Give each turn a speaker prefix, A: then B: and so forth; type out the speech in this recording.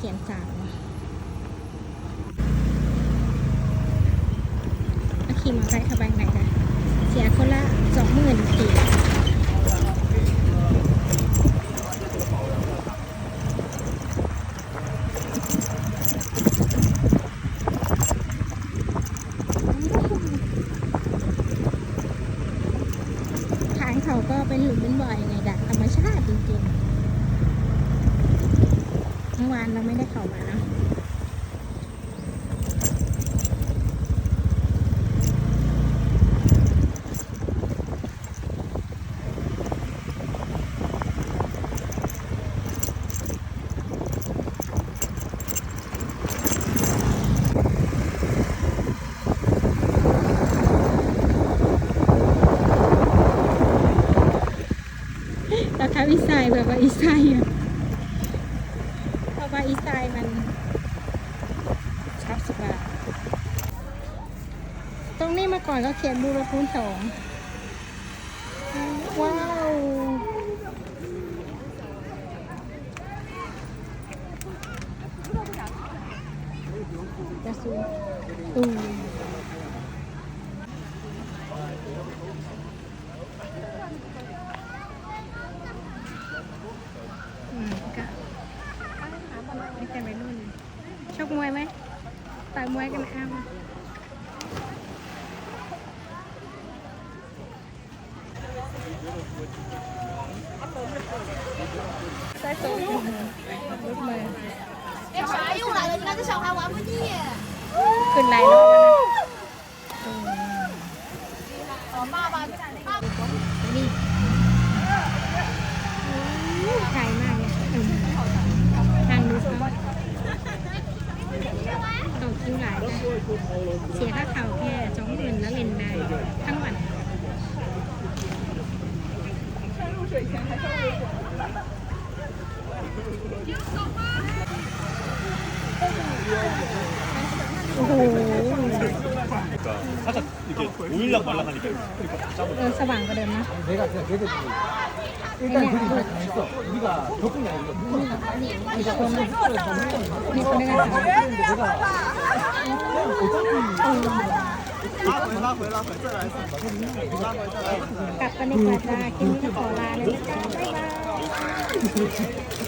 A: ขียนสามขี่มอเตอร์ไซค์เข้าไปข้างในนะเสียคนละสองหมื่นกี่ทางเขาก็เป็นหลุมเป็นบ่อยไงดักธรรมชาติจริงๆ มื่อวานเราไม่ได้เข้ามาเนอะราคาอีไซแบบว่าอีไซอะเพราะ ว่าอีสไซมันชับสิบบาทตรงนี้มาก่อนก็เขียนบูรพูนสองว้าวจะซูงตูมอื
B: Sóc mua ấy, Tại
A: mua cái này ăn Sai tù Bước lại lên cái sông hao quả mới chứ Kinh này. nó ba ต่อคิวหลายนะเสียค่าเข่าแค่สองหมื่นแล้วเล่นได้ ทั้งวัน โอ้โห
C: 그러니까 살짝 이렇게 오일락 말락 하니까 그러니까
A: เออ สว่างกว่าเดิมนะ
D: 내가 그냥 걔들이 일단 그리 잘 당했어. 우리가 덕분이 아니고 누구나 그러니까 저는 스스로
A: 拉回拉回，再来
D: 一次，拉回再来一次。
A: กลับปในกว่าจ้าคลิปนี้ก็ขอลาเลยนะจ๊ะบ๊ายบาย